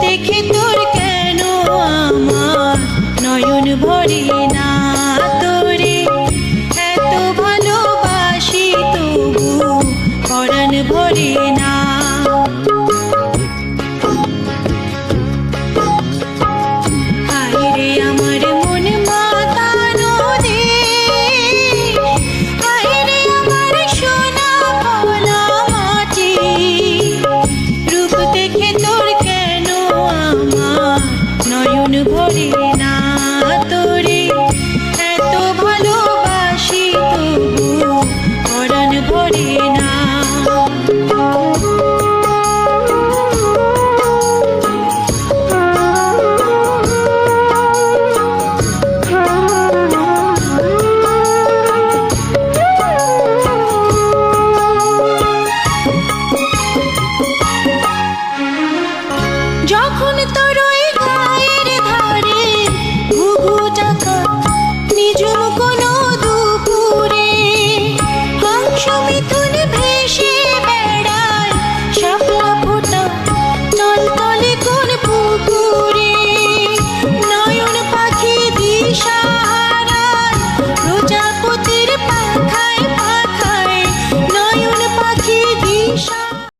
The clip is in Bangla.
দেখে তোর কেন আমার নয়ন ভরি না? ভরে না।